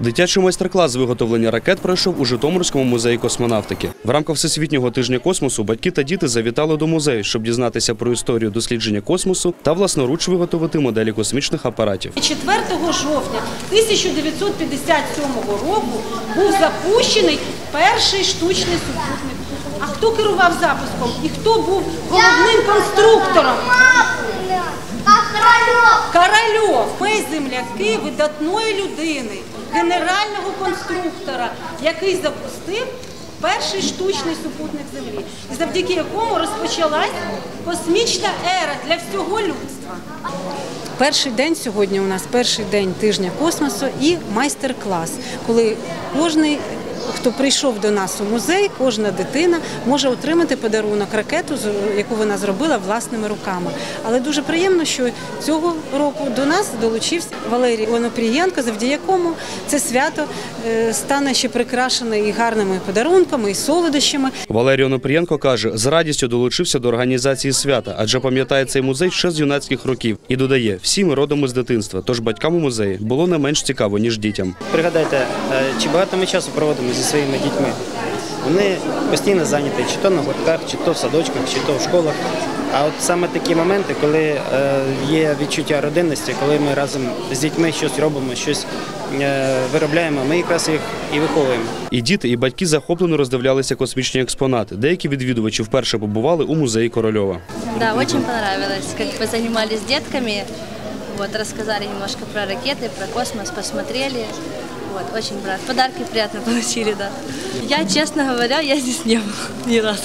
Дитячий майстер-клас з виготовлення ракет пройшов у Житомирському музеї космонавтики. В рамках Всесвітнього тижня космосу батьки та діти завітали до музею, щоб дізнатися про історію дослідження космосу та власноруч виготовити моделі космічних апаратів. 4 жовтня 1957 року був запущений перший штучний супутник. А хто керував запуском і хто був головним конструктором? Корольов, ми земляки видатної людини, генерального конструктора, який запустив перший штучний супутник Землі, завдяки якому розпочалась космічна ера для всього людства. Перший день сьогодні у нас перший день тижня космосу і майстер-клас, коли кожний. Хто прийшов до нас у музей, кожна дитина може отримати подарунок ракету, з- яку вона зробила власними руками. Але дуже приємно, що цього року до нас долучився Валерій Онопрієнко, завдяки якому це свято е, стане ще прикрашене і гарними подарунками, і солодощами. Валерій Онопрієнко каже, з радістю долучився до організації свята, адже пам'ятає цей музей ще з юнацьких років і додає, всі ми родом із дитинства, тож батькам у музеї було не менш цікаво ніж дітям. Пригадайте, е, чи багато ми часу проводимо зі своїми дітьми. Вони постійно зайняті, чи то на гуртках, чи то в садочках, чи то в школах. А от саме такі моменти, коли е, є відчуття родинності, коли ми разом з дітьми щось робимо, щось е, виробляємо, ми якраз їх і виховуємо. І діти, і батьки захоплено роздивлялися космічні експонати. Деякі відвідувачі вперше побували у музеї Корольова. Да, очень понравилось, как вы занимались с детками, вот, рассказали немножко про ракеты, про космос, посмотрели. Вот, очень понравилось. Подарки приятно получили, да. Я, честно говоря, я здесь не была ни разу.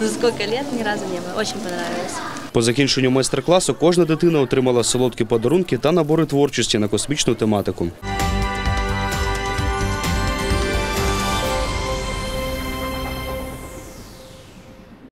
За сколько лет ни разу не было. Очень понравилось. По закінченню майстер-класу кожна дитина отримала солодкі подарунки та набори творчості на космічну тематику.